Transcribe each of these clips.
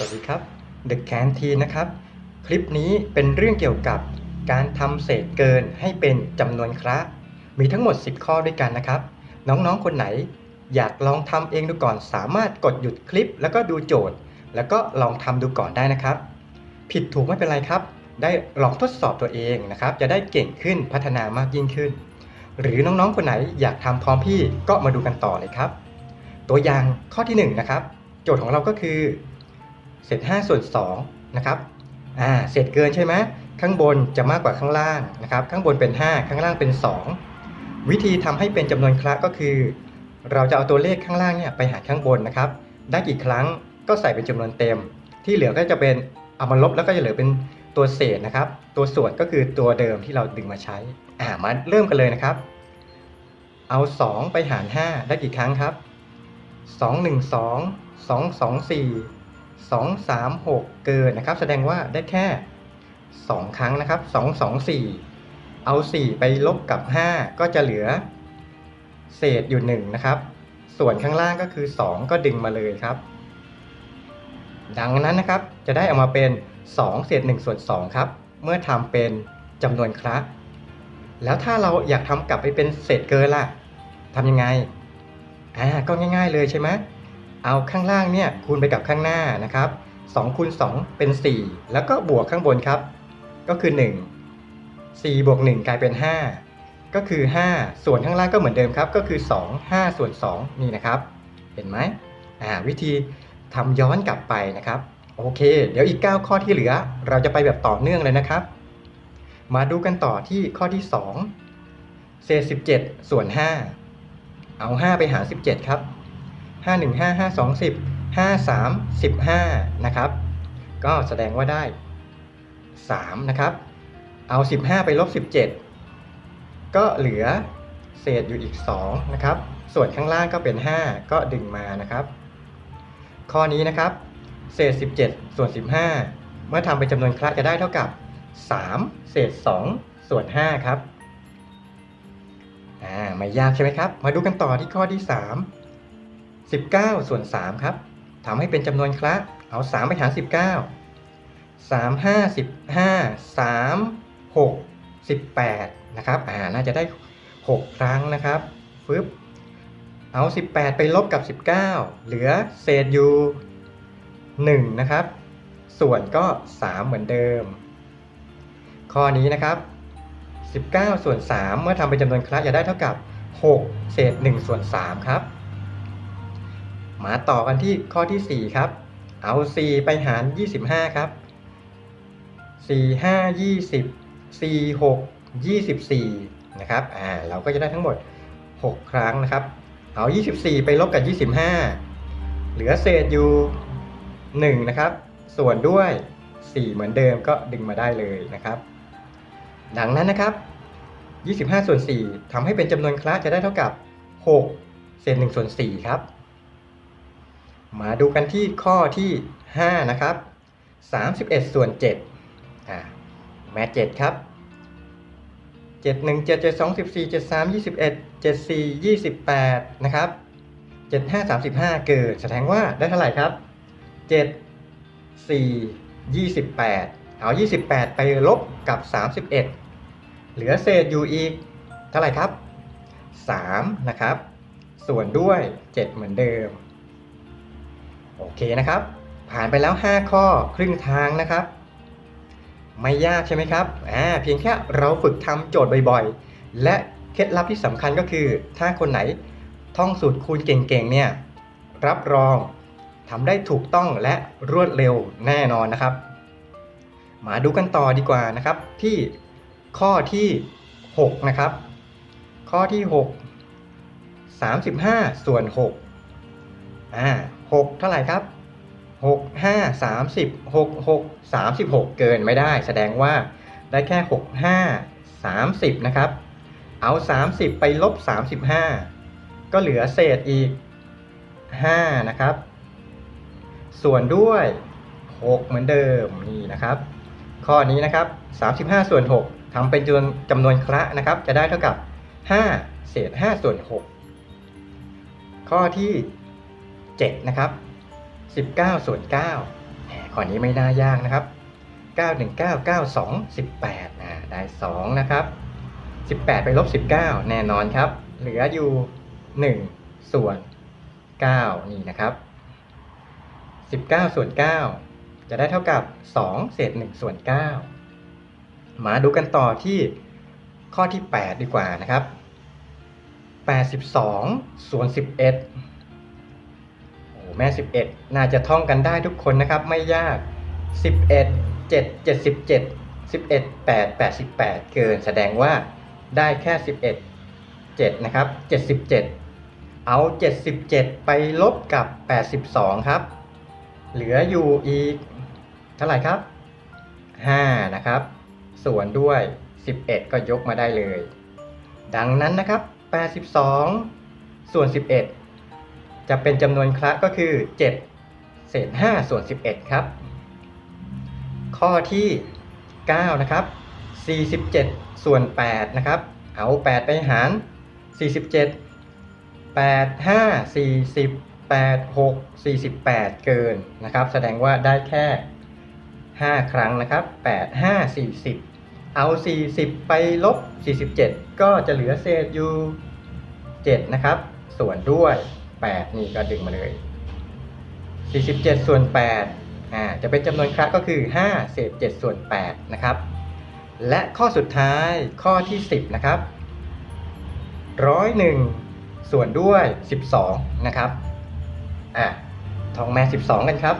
สวัสดีครับ The Canteen นะครับ คลิปนี้เป็นเรื่องเกี่ยวกับการทำเศษเกินให้เป็นจำนวนคระมีทั้งหมด 10 ข้อด้วยกันนะครับ น้องๆ คนไหน อยากลองทำเองดูก่อน สามารถกดหยุดคลิป แล้วก็ดูโจทย์ แล้วก็ลองทำดูก่อนได้นะครับ ผิดถูกไม่เป็นไรครับ ได้ลองทดสอบตัวเองนะครับ จะได้เก่งขึ้นพัฒนามากยิ่งขึ้น หรือน้องๆ คนไหนอยากทำพร้อมพี่ก็มาดูกันต่อเลยครับ ตัวอย่างข้อที่1นะครับ โจทย์ของเราก็คือ เศษ5ส่วน2นะครับอ่าเศษเกินใช่ไหมข้างบนจะมากกว่าข้างล่างนะครับ ข้างบนเป็น 5 ข้างล่างเป็น 2 วิธีทำให้เป็นจำนวนครั้งก็คือ เราจะเอาตัวเลขข้างล่างเนี่ยไปหารข้างบนนะครับ ได้กี่ครั้งก็ใส่เป็นจำนวนเต็ม ที่เหลือก็จะเป็นเอามาลบแล้วก็จะเหลือเป็นตัวเศษนะครับ ตัวส่วนก็คือตัวเดิมที่เราดึงมาใช้อ่ามาเริ่มกันเลยนะครับ เอา 2 ไปหาร 5 ได้กี่ครั้งครับ 2 1 2 2 2 4 2 3 6 เกินนะครับ แสดงว่าได้แค่ 2 ครั้งนะครับ 2 2 4 เอา 4 ไปลบกับ 5 ก็จะเหลือ เศษอยู่ 1 นะครับ ส่วนข้างล่างก็คือ 2 ก็ดึงมาเลยครับ ดังนั้นนะครับจะได้ออกมาเป็น 2 เศษ1ส่วน2ครับ เมื่อทำเป็นจำนวนครั้งแล้วถ้าเราอยากทำกลับไปเป็นเศษเกินล่ะทำยังไงอ่าก็ง่าย ๆเลยใช่ไหม เอาข้างล่างเนี่ยคูณไปกับข้างหน้านะครับ2คูณ2 เป็น 4 แล้วก็บวกข้างบนครับ ก็คือ 1 4 บวก 1 กลายเป็น 5 ก็คือ 5 ส่วนข้างล่างก็เหมือนเดิมครับ ก็คือ 2 5 ส่วน 2 นี่นะครับ เห็นไหมอ่าวิธีทำย้อนกลับไปนะครับ โอเค เดี๋ยวอีก 9 ข้อที่เหลือ เราจะไปแบบต่อเนื่องเลยนะครับ มาดูกันต่อที่ข้อที่ 2เศษ17 ส่วน 5 เอา 5 ไปหาร 17 ครับ 5155 20 5 3 15 นะครับ ก็แสดงว่าได้ 3 นะครับ เอา 15 ไปลบ 17 ก็เหลือเศษอยู่อีก 2 นะครับ ส่วนข้างล่างก็เป็น 5 ก็ดึงมานะครับ ข้อนี้นะครับ เศษ 17 ส่วน 15 เมื่อทำเป็นจำนวนคละจะได้เท่ากับ 3 เศษ 2 ส่วน 5 ครับอ่าไม่ยากใช่ไหมครับ มาดูกันต่อที่ข้อที่ 3 19 ส่วน 3 ครับทำให้เป็นจำนวนคละเอา 3 ไปหาร 19 3 5 15 3 6 18 นะครับอ่าน่าจะได้ 6 ครั้งนะครับฟึบเอา 18 ไปลบกับ 19 เหลือเศษอยู่1นะครับ ส่วนก็ 3 เหมือนเดิม ข้อนี้นะครับ 19 ส่วน 3 เมื่อทำเป็นจำนวนคละจะได้เท่ากับ 6 เศษ 1 ส่วน 3 ครับ มาต่อกันที่ข้อที่ 4 ครับ เอา 4 ไปหาร 25 ครับ 4 5 20 4 6 24 นะครับ อ่า เราก็จะได้ทั้งหมด 6 ครั้งนะครับ เอา 24 ไปลบกับ 25 เหลือเศษอยู่ 1 นะครับ ส่วนด้วย 4 เหมือนเดิมก็ดึงมาได้เลยนะครับ ดังนั้นนะครับ 25 ส่วน 4ทำให้เป็นจำนวนคละจะได้เท่ากับ 6 เศษ1ส่วน4ครับ มาดูกันที่ข้อที่ 5 นะครับ 31 ส่วน7อ่าแม่7ครับ 7 1 7 7 2 14 7 3 21 7 4 28 นะครับ 7 5 35 เกิด แสดงว่าได้เท่าไหร่ครับ 7 4 28 เอา 28 ไปลบกับ 31 เหลือเศษอยู่อีก เท่าไหร่ครับ 3 นะครับ ส่วนด้วย 7 เหมือนเดิม โอเคนะครับ ผ่านไปแล้ว 5 ข้อครึ่งทางนะครับ ไม่ยากใช่ไหมครับอ่าเพียงแค่เราฝึกทำโจทย์บ่อยๆ และเคล็ดลับที่สำคัญก็คือ ถ้าคนไหนท่องสูตรคูณเก่งๆ เนี่ยรับรองทำได้ถูกต้องและรวดเร็วแน่นอนนะครับ มาดูกันต่อดีกว่านะครับ ที่ข้อที่ 6 นะครับ ข้อที่ 6 35 ส่วน 6 อ่า6เท่าไหร่ครับ6 5 30 6 6 36เกินไม่ได้ แสดงว่าได้แค่6 5 30นะครับ เอา30ไปลบ35ก็เหลือเศษอีก5นะครับ ส่วนด้วย6เหมือนเดิมนี่นะครับ ข้อนี้นะครับ35ส่วน6ทำเป็นจำนวนจำนวนคระนะครับ จะได้เท่ากับ5เศษ5ส่วน6ข้อที่ 7 นะครับ 19 ส่วน9ข้อนี้ไม่น่ายากนะครับ 91992 18นะได้ 2 นะครับ 18 ไปลบ 19 แน่นอนครับ เหลืออยู่ 1 ส่วน 9 นี่นะครับ 19 ส่วน 9 จะได้เท่ากับ 2 เศษ1ส่วน 9 มาดูกันต่อที่ข้อที่ 8 ดีกว่านะครับ 82 ส่วน 11โอ้ แม่ 11 น่าจะท่องกันได้ทุกคนนะครับ ไม่ยาก 11 7 77 11 8 88 เกินแสดงว่าได้แค่ 11 7 นะครับ 77 เอา 77 ไปลบกับ 82 ครับ เหลืออยู่อีกเท่าไหร่ครับ 5 นะครับ ส่วนด้วย 11 ก็ยกมาได้เลย ดังนั้นนะครับ 82 ส่วน 11 จะเป็นจำนวนคละก็คือ 7 เศษ 5 ส่วน 11 ครับ ข้อที่ 9 นะครับ 47 ส่วน 8 นะครับ เอา 8 ไปหาร 47 8 5 40 8 6 48 เกินนะครับ แสดงว่าได้แค่ 5 ครั้งนะครับ 8 5 40 เอา 40 ไปลบ 47 ก็จะเหลือเศษอยู่ 7 นะครับ ส่วนด้วย 8 นี่ก็ดึงมาเลย 47 ส่วน8อ่าจะเป็นจำนวนครั้งก็คือ5เศษ7ส่วน8นะครับ และข้อสุดท้ายข้อที่ 10 นะครับร้อยหนึ่งส่วนด้วย 12 นะครับอะทองแม่ 12 กันครับ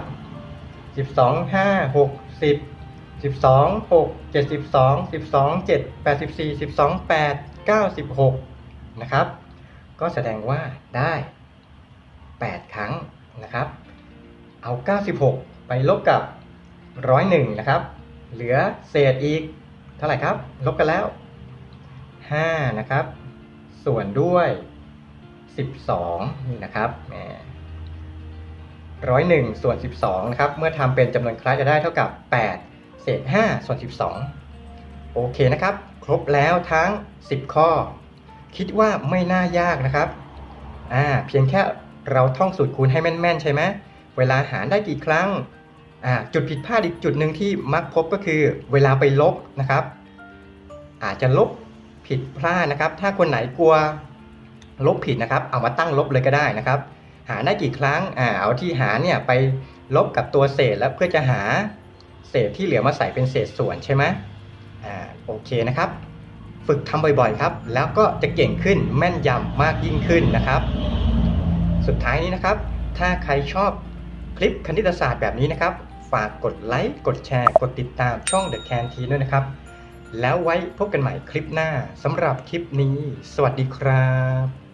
12 5 6 10 12 6 72 12 7 84 12 8 96 นะครับ ก็แสดงว่าได้ 8 ครั้งนะครับ เอา 96 ไปลบกับ 101 นะครับ เหลือเศษอีก เท่าไหร่ครับ ลบกันแล้ว 5 นะครับ ส่วนด้วย 12 นี่นะครับแหมร้อยหนึ่งส่วน 12 นะครับ เมื่อทำเป็นจำนวนคล้ายจะได้เท่ากับ 8 เศษ 5 ส่วน 12 โอเคนะครับ ครบแล้วทั้ง 10 ข้อ คิดว่าไม่น่ายากนะครับ อ่า เพียงแค่ เราท่องสูตรคูณให้แม่นๆใช่ไหมเวลาหารได้กี่ครั้งจุดผิดพลาดอีกจุดหนึ่งที่มักพบก็คือ เวลาไปลบนะครับ อาจจะลบผิดพลาดนะครับ ถ้าคนไหนกลัวลบผิดนะครับ เอามาตั้งลบเลยก็ได้นะครับ หาได้กี่ครั้งอ่าเอาที่หาเนี่ยไปลบกับตัวเศษแล้วเพื่อจะหาเศษที่เหลือมาใส่เป็นเศษส่วนใช่ไหมอ่าโอเคนะครับ ฝึกทำบ่อยๆครับ แล้วก็จะเก่งขึ้นแม่นยำมากยิ่งขึ้นนะครับ สุดท้ายนี้นะครับ ถ้าใครชอบคลิปคณิตศาสตร์แบบนี้นะครับ ฝากกดไลค์ กดแชร์ กดติดตามช่อง The CanTee ด้วยนะครับ แล้วไว้พบกันใหม่คลิปหน้าสำหรับคลิปนี้ สวัสดีครับ